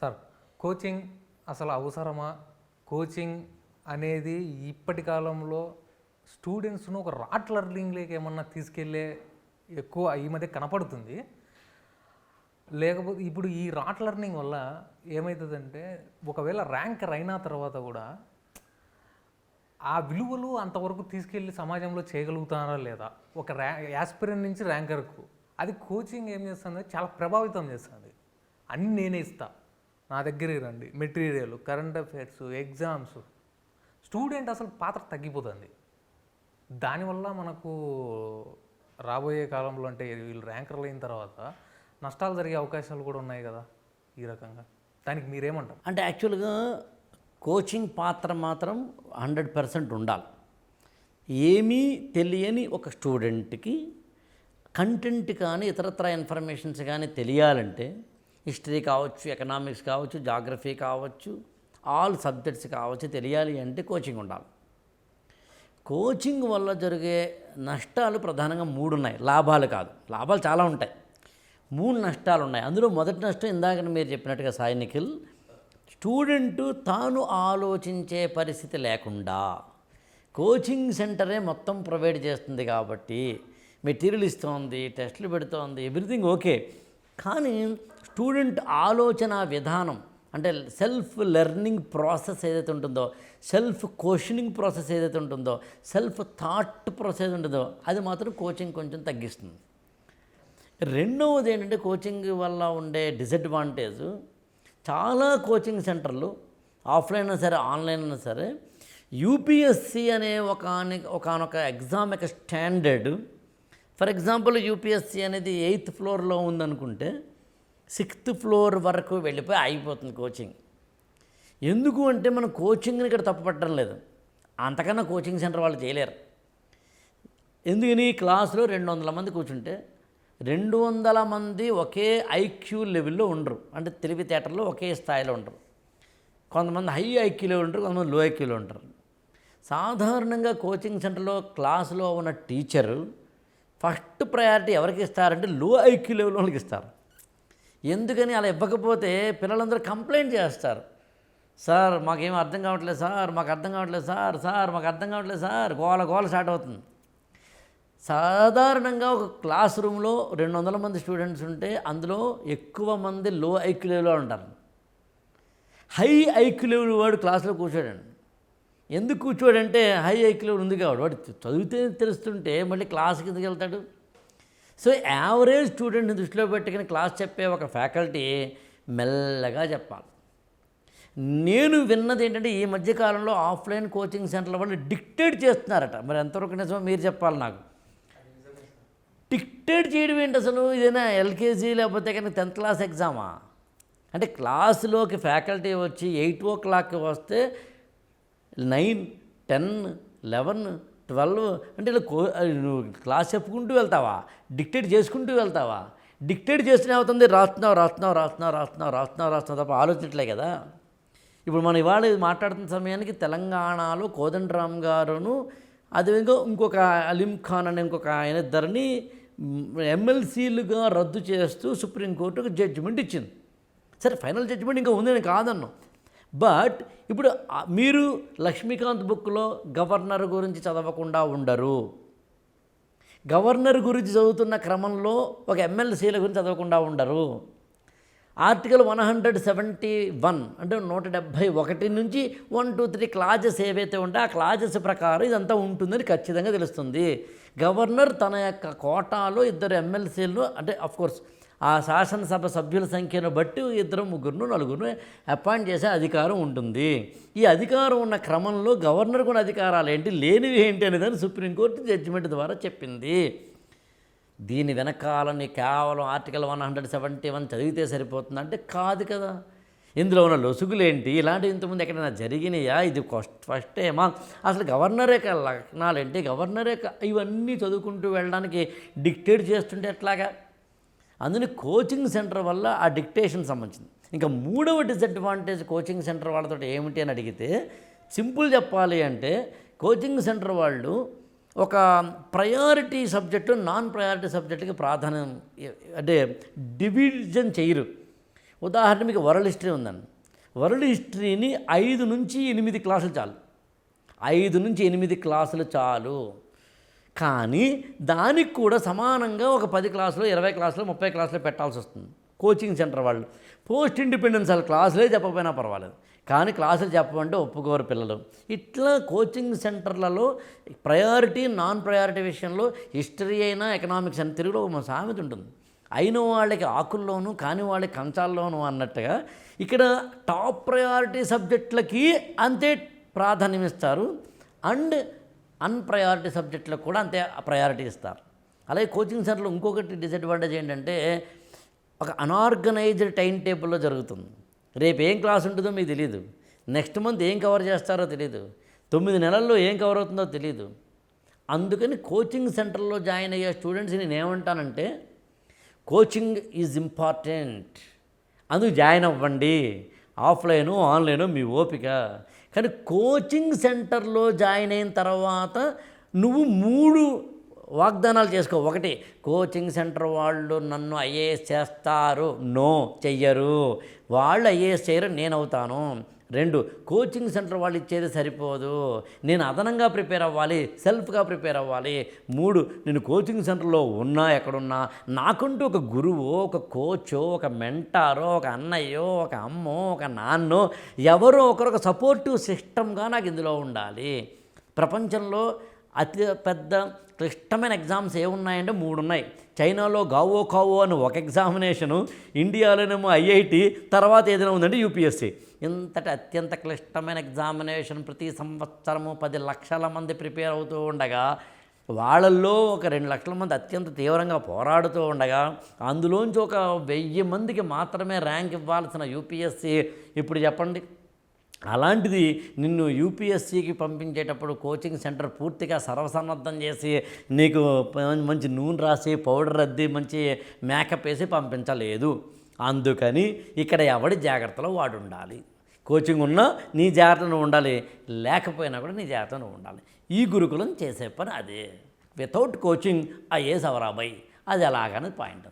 Sir coaching అసలు అవసరమా? Coaching అనేది ఇప్పటి కాలంలో స్టూడెంట్స్ను ఒక రాట్ లెర్నింగ్లోకి ఏమన్నా తీసుకెళ్ళే ఎక్కువ ఈ మధ్య కనపడుతుంది. లేకపోతే ఇప్పుడు ఈ రాట్ లెర్నింగ్ వల్ల ఏమవుతుందంటే ఒకవేళ ర్యాంకర్ అయిన తర్వాత కూడా ఆ విలువలు అంతవరకు తీసుకెళ్ళి సమాజంలో చేయగలుగుతారా లేదా? ఒక ర్యా యాస్పిరెంట్ నుంచి ర్యాంకర్కు. అది కోచింగ్ ఏం చేస్తుంది? చాలా ప్రభావితం చేస్తుంది. అన్నీ నేనే ఇస్తా. నా దగ్గరికి రండి. Material current affairs exams student అసలు పాత్ర తగ్గిపోతుంది. దానివల్ల మనకు రాబోయే కాలంలో అంటే వీళ్ళు ర్యాంకర్లు అయిన తర్వాత నష్టాలు జరిగే అవకాశాలు కూడా ఉన్నాయి కదా ఈ రకంగా. దానికి మీరేమంటారు? అంటే యాక్చువల్గా కోచింగ్ పాత్ర మాత్రం హండ్రెడ్ పర్సెంట్ ఉండాలి. ఏమీ తెలియని ఒక స్టూడెంట్కి కంటెంట్ కానీ ఇతరత్ర ఇన్ఫర్మేషన్స్ కానీ తెలియాలంటే హిస్టరీ కావచ్చు ఎకనామిక్స్ కావచ్చు జాగ్రఫీ కావచ్చు ఆల్ సబ్జెక్ట్స్ కావచ్చు తెలియాలి అంటే కోచింగ్ ఉండాలి. కోచింగ్ వల్ల జరిగే నష్టాలు ప్రధానంగా మూడు ఉన్నాయి. లాభాలు కాదు. లాభాలు చాలా ఉంటాయి. మూడు నష్టాలు ఉన్నాయి. అందులో మొదటి నష్టం ఇందాక మీరు చెప్పినట్టుగా సాయి నిఖిల్ స్టూడెంట్ తాను ఆలోచించే పరిస్థితి లేకుండా కోచింగ్ సెంటరే మొత్తం ప్రొవైడ్ చేస్తుంది కాబట్టి మెటీరియల్ ఇస్తోంది టెస్టులు పెడుతోంది ఎవ్రీథింగ్ ఓకే. కానీ స్టూడెంట్ ఆలోచన విధానం అంటే సెల్ఫ్ లెర్నింగ్ ప్రాసెస్ ఏదైతే ఉంటుందో సెల్ఫ్ క్వశ్చనింగ్ ప్రాసెస్ ఏదైతే ఉంటుందో సెల్ఫ్ థాట్ ప్రాసెస్ ఉంటుందో అది మాత్రం కోచింగ్ కొంచెం తగ్గిస్తుంది. రెండవది ఏంటంటే కోచింగ్ వల్ల ఉండే డిసడ్వాంటేజ్. చాలా కోచింగ్ సెంటర్లు ఆఫ్లైన్ అయినా సరే ఆన్లైన్ అయినా సరే యూపీఎస్సి అనే ఒక ఒకనొక ఎగ్జామ్ యొక్క స్టాండర్డ్ ఫర్ ఎగ్జాంపుల్ యూపీఎస్సి అనేది ఎయిత్ ఫ్లోర్లో ఉందనుకుంటే సిక్స్త్ ఫ్లోర్ వరకు వెళ్ళిపోయి అయిపోతుంది కోచింగ్. ఎందుకు అంటే మనం కోచింగ్ని ఇక్కడ తప్పుపట్టడం లేదు. అంతకన్నా కోచింగ్ సెంటర్ వాళ్ళు చేయలేరు. ఎందుకని క్లాసులో రెండు వందల మంది కూర్చుంటే రెండు వందల మంది ఒకే ఐక్యూ లెవెల్లో ఉండరు. అంటే తెలివితేటల్లో ఒకే స్థాయిలో ఉండరు. కొంతమంది హై ఐక్యూలో ఉంటారు కొంతమంది లో ఐక్యూలో ఉంటారు సాధారణంగా కోచింగ్ సెంటర్లో క్లాసులో ఉన్న టీచరు ఫస్ట్ ప్రయారిటీ ఎవరికి ఇస్తారంటే లో ఐక్యూ లెవెల్ వాళ్ళకి ఇస్తారు. ఎందుకని అలా ఇవ్వకపోతే పిల్లలందరూ కంప్లైంట్ చేస్తారు. సార్ మాకేం అర్థం కావట్లేదు సార్ మాకు అర్థం కావట్లేదు సార్ సార్ మాకు అర్థం కావట్లేదు సార్ గోల గోల స్టార్ట్ అవుతుంది. సాధారణంగా ఒక క్లాస్ రూమ్లో రెండు వందల మంది స్టూడెంట్స్ ఉంటే అందులో ఎక్కువ మంది లో ఐక్యూ లెవెల్లో ఉంటారు. హై ఐక్యూ లెవెల్ వాడు క్లాస్లో కూర్చోడండి. ఎందుకు కూర్చోడంటే హై ఐక్లో ఉంది కాబట్టి వాడు చదివితే తెలుస్తుంటే మళ్ళీ క్లాస్ కిందకి వెళ్తాడు. సో యావరేజ్ స్టూడెంట్ని దృష్టిలో పెట్టుకుని క్లాస్ చెప్పే ఒక ఫ్యాకల్టీ మెల్లగా చెప్పాలి. నేను విన్నది ఏంటంటే ఈ మధ్యకాలంలో ఆఫ్లైన్ కోచింగ్ సెంటర్ల వాళ్ళు డిక్టేట్ చేస్తున్నారట. మరి ఎంతవరకు నిజమో మీరు చెప్పాలి నాకు. డిక్టేట్ చేయడం ఏంటి అసలు? ఇదేనా ఎల్కేజీ లేకపోతే కానీ టెన్త్ క్లాస్ ఎగ్జామా? అంటే క్లాసులోకి ఫ్యాకల్టీ వచ్చి ఎయిట్ ఓ క్లాక్కి వస్తే నైన్ టెన్ లెవెన్ ట్వెల్వ్ అంటే ఇలా కో నువ్వు క్లాస్ చెప్పుకుంటూ వెళ్తావా? డిక్టేట్ చేసుకుంటూ వెళ్తావా? డిక్టేట్ చేస్తూనే అవుతుంది రాస్తున్నావు రాస్తున్నావు రాస్తున్నావు రాస్తున్నావు రాస్తున్నావు రాస్తున్నావు తప్ప ఆలోచించట్లే కదా. ఇప్పుడు మనం ఇవాళ మాట్లాడుతున్న సమయానికి తెలంగాణలో కోదండరామ్ గారును అదేవిధంగా ఇంకొక అలీం ఖాన్ అనే ఇంకొక ఆయన ఇద్దరిని ఎమ్మెల్సీలుగా రద్దు చేస్తూ సుప్రీంకోర్టుకు జడ్జిమెంట్ ఇచ్చింది. సరే ఫైనల్ జడ్జిమెంట్ ఇంకా ఉందే కాదన్నా. బట్ ఇప్పుడు మీరు లక్ష్మీకాంత్ బుక్లో గవర్నర్ గురించి చదవకుండా ఉండరు. గవర్నర్ గురించి చదువుతున్న క్రమంలో ఒక ఎమ్మెల్సీల గురించి చదవకుండా ఉండరు. Article one hundred seventy one అంటే నూట డెబ్భై ఒకటి నుంచి వన్ టూ త్రీ క్లాజెస్ ఏవైతే ఉంటే ఆ క్లాజెస్ ప్రకారం ఇదంతా ఉంటుందని ఖచ్చితంగా తెలుస్తుంది. గవర్నర్ తన యొక్క కోటాలో ఇద్దరు ఎమ్మెల్సీలను అంటే కోర్స్ ఆ శాసనసభ సభ్యుల సంఖ్యను బట్టి ఇద్దరు ముగ్గురును నలుగురు అపాయింట్ చేసే అధికారం ఉంటుంది. ఈ అధికారం ఉన్న క్రమంలో గవర్నర్ కూడా అధికారాలు ఏంటి లేనివి ఏంటి అనేదని సుప్రీంకోర్టు జడ్జిమెంట్ ద్వారా చెప్పింది. దీని వెనకాలని కేవలం article one hundred seventy one చదివితే సరిపోతుంది అంటే కాదు కదా. ఇందులో ఉన్న లొసుగులేంటి ఇలాంటివి ఇంతకుముందు ఎక్కడైనా జరిగినాయా? ఇది ఫస్ట్ ఫస్ట్ ఏమా అసలు గవర్నర్ యొక్క లక్షణాలు ఏంటి గవర్నర్ యొక్క ఇవన్నీ చదువుకుంటూ వెళ్ళడానికి డిక్టేట్ చేస్తుంటే ఎట్లాగా? అందులో కోచింగ్ సెంటర్ వల్ల ఆ డిక్టేషన్ సంబంధించింది. ఇంకా మూడవ డిసడ్వాంటేజ్ కోచింగ్ సెంటర్ వాళ్ళతో ఏమిటి అని అడిగితే సింపుల్ చెప్పాలి అంటే కోచింగ్ సెంటర్ వాళ్ళు ఒక ప్రయారిటీ సబ్జెక్టు నాన్ ప్రయారిటీ సబ్జెక్టుకి ప్రాధాన్యం అంటే డివిజన్ చేయరు. ఉదాహరణ మీకు వరల్డ్ హిస్టరీ ఉందండి. వరల్డ్ హిస్టరీని ఐదు నుంచి ఎనిమిది క్లాసులు చాలు. ఐదు నుంచి ఎనిమిది క్లాసులు చాలు. కానీ దానికి కూడా సమానంగా ఒక పది క్లాసులు ఇరవై క్లాసులు ముప్పై క్లాసులు పెట్టాల్సి వస్తుంది. కోచింగ్ సెంటర్ వాళ్ళు. పోస్ట్ ఇండిపెండెన్స్ వాళ్ళ క్లాసులే చెప్పకపోయినా పర్వాలేదు. కానీ క్లాసులు చెప్పమంటే ఒప్పుకోరు పిల్లలు. ఇట్లా కోచింగ్ సెంటర్లలో ప్రయారిటీ నాన్ ప్రయారిటీ విషయంలో హిస్టరీ అయినా ఎకనామిక్స్ అని తెలుగులో ఒక సామెత ఉంటుంది. అయిన వాళ్ళకి ఆకుల్లోనూ కాని వాళ్ళకి కంచాల్లోనూ అన్నట్టుగా ఇక్కడ టాప్ ప్రయారిటీ సబ్జెక్టులకి అంతే ప్రాధాన్యం ఇస్తారు. అండ్ అన్ప్రయారిటీ సబ్జెక్టులకు కూడా అంతే ప్రయారిటీ ఇస్తారు. అలాగే కోచింగ్ సెంటర్లో ఇంకొకటి డిసడ్వాంటేజ్ ఏంటంటే ఒక అనార్గనైజ్డ్ టైం టేబుల్లో జరుగుతుంది. రేపు ఏం క్లాస్ ఉంటుందో మీకు తెలియదు నెక్స్ట్ మంత్ ఏం కవర్ చేస్తారో తెలియదు తొమ్మిది నెలల్లో ఏం కవర్ అవుతుందో తెలియదు అందుకని కోచింగ్ సెంటర్లో జాయిన్ అయ్యే స్టూడెంట్స్ నేను ఏమంటానంటే కోచింగ్ ఈజ్ ఇంపార్టెంట్ అందుకు జాయిన్ అవ్వండి. ఆఫ్లైను ఆన్లైను మీ ఓపిక. కానీ కోచింగ్ సెంటర్లో జాయిన్ అయిన తర్వాత నువ్వు మూడు వాగ్దానాలు చేసుకో. ఒకటి కోచింగ్ సెంటర్ వాళ్ళు నన్ను ఐఏఎస్ చేస్తారు. నో చెయ్యరు. వాళ్ళు ఐఏఎస్ చేయరు నేను అవుతాను రెండు కోచింగ్ సెంటర్ వాళ్ళు ఇచ్చేది సరిపోదు. నేను అదనంగా ప్రిపేర్ అవ్వాలి సెల్ఫ్గా ప్రిపేర్ అవ్వాలి. మూడు నేను కోచింగ్ సెంటర్లో ఉన్నా ఎక్కడున్నా నాకంటూ ఒక గురువు ఒక కోచో ఒక మెంటారో ఒక అన్నయ్యో ఒక అమ్మో ఒక నాన్నో ఎవరో ఒకరు ఒక సపోర్టివ్ సిస్టమ్గా నాకు ఇందులో ఉండాలి. ప్రపంచంలో అతి పెద్ద క్లిష్టమైన ఎగ్జామ్స్ ఏమున్నాయంటే మూడు ఉన్నాయి చైనాలో గావో కావో అని ఒక ఎగ్జామినేషను ఇండియాలోనేమో ఐఐటి తర్వాత ఏదైనా ఉందంటే యూపీఎస్సీ. ఇంతటి అత్యంత క్లిష్టమైన ఎగ్జామినేషన్ ప్రతి సంవత్సరము పది లక్షల మంది ప్రిపేర్ అవుతూ ఉండగా వాళ్ళల్లో ఒక రెండు లక్షల మంది అత్యంత తీవ్రంగా పోరాడుతూ ఉండగా అందులోంచి ఒక వెయ్యి మందికి మాత్రమే ర్యాంక్ ఇవ్వాల్సిన యూపీఎస్సి ఇప్పుడు చెప్పండి. అలాంటిది నిన్ను యూపీఎస్సీకి పంపించేటప్పుడు కోచింగ్ సెంటర్ పూర్తిగా సర్వసన్నద్ధం చేసి నీకు మంచి నూనె రాసి పౌడర్ రద్దీ మంచి మేకప్ వేసి పంపించలేదు. అందుకని ఇక్కడ ఎవడి జాగ్రత్తలో వాడు ఉండాలి? కోచింగ్ ఉన్నా నీ జాగ్రత్తలో ఉండాలి లేకపోయినా కూడా నీ జాగ్రత్తలో ఉండాలి. ఈ గురుకులం చేసే పని అదే. వితౌట్ కోచింగ్ ఐఏఎస్ అవరాబాయి. అది ఎలాగనే పాయింట్